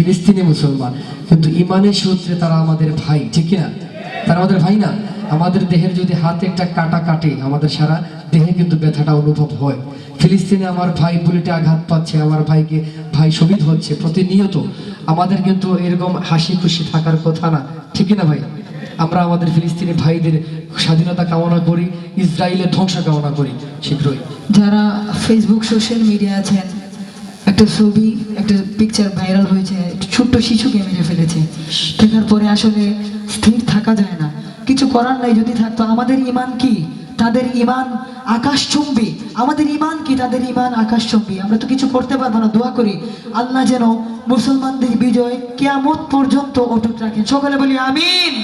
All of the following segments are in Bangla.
ফিলিস্তিনি মুসলমান, কিন্তু ইমানের সূত্রে তারা আমাদের ভাই, ঠিক না তারা আমাদের ভাই না? আমাদের দেহের যদি হাতে একটা কাটা কাটে, আমাদের সারা দেহে কিন্তু ব্যথাটা অনুভব হয়। ফিলিস্তিনে আমার ভাই বুলেটে আঘাত পাচ্ছে, আমার ভাইকে ভাই শহীদ হচ্ছে প্রতিনিয়ত। আমাদের কিন্তু এরকম হাসি খুশি থাকার কথা না, ঠিক না ভাই? আমরা আমাদের ফিলিস্তিনি ভাইদের স্বাধীনতা কামনা করি, ইসরায়েলের ধ্বংস কামনা করি, শীঘ্রই। যারা ফেসবুক সোশ্যাল মিডিয়া আছেন একটা ছবি, একটা পিকচার ভাইরাল হয়েছে ছোট্ট শিশুকে মেরে ফেলেছে। দেখার পরে আসলে স্থির থাকা যায় না। কিছু করার নাই, যদি থাকতো আমাদের ইমান কি? তাদের ইমান আকাশ চুম্বি আমাদের ইমান কি? তাদের ইমান আকাশ চুম্বি আমরা তো কিছু করতে পারব না, দোয়া করি। আল্লাহ যেন মুসলমানদের বিজয় কেয়ামত পর্যন্ত অটুট রাখেন। সকলে বলি, আমিন।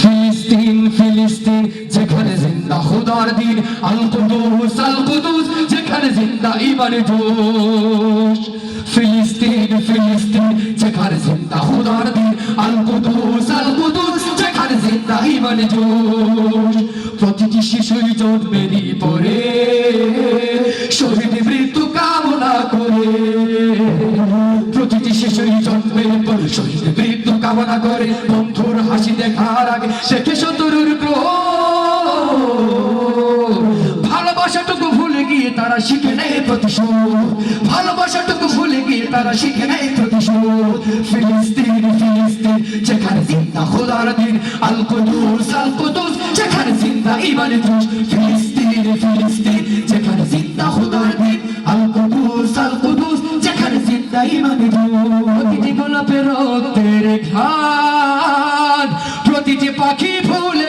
ফিলিস্তিন ফিলিস্তিন, যেখানে জিন্দা খোদার দিন, আল কুদুস আল কুদুস যেখানে জিন্দা ইমানে জোশ। ফিলিস্তিন ফিলিস্তিন, যেখানে জিন্দা খোদার দিন। আল কুদুস আল কুদুস যেখানে জিন্দা ইমানে জোশ। প্রতিটি শিশুই জন্মেরই পরে শহীদ মৃত্যু কামনা করে। প্রতিটি শিশুই জন্মের পর শহীদ মৃত্যু কামনা করে। বন্ধুর হাসি দেখার আগে শেখে শত্রুর ক্রোধ? ভালোবাসাটুকু ভুলে গিয়ে তারা শিখে নেয় প্রতিশোধ। ভালোবাসাটুকু ভুলে গিয়ে তারা শিখে নেয় প্রতিশোধ। ফিলিস্তিন ফিলিস্তিন, যেখানে জিন্দা খোদার দিন আল কুদুস আল কুদুস যেখানে জিন্দা ইমানে ফিলিস্তিন ফিলিস্তিন, যেখানে জিন্দা খোদার দিন আল কুদুস আল কুদুস যেখানে জিন্দা ইমানে প্রতিটি গোলাপের রক্তের ঘাট প্রতিটি পাখি ভুলে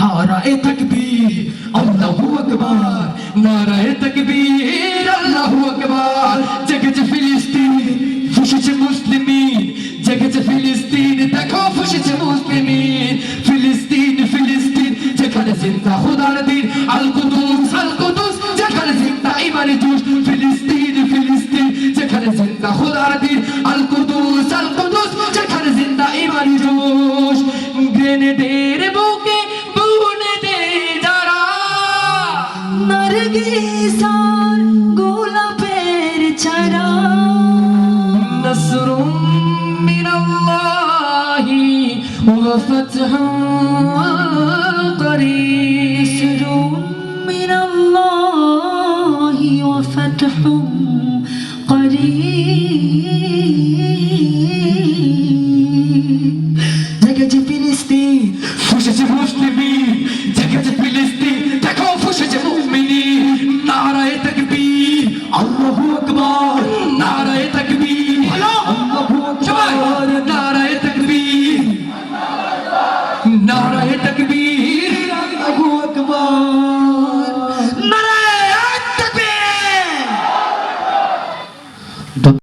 নারায়ে তাকবীর আল্লাহু আকবার নারায়ে তাকবীর আল্লাহু আকবার জেগেছে ফিলিস্তিন ফুসেছে মুসলিমিন জেগেছে ফিলিস্তিন দেখো ফুসেছে মুসলিমিন ফিলিস্তিন ফিলিস্তিন যেখানে জিন্দা খোদার দিন আল কুদুস নারগিস আর গোলাপের চারা نصر من الله وفتح قريب نصر من الله وفتح قريب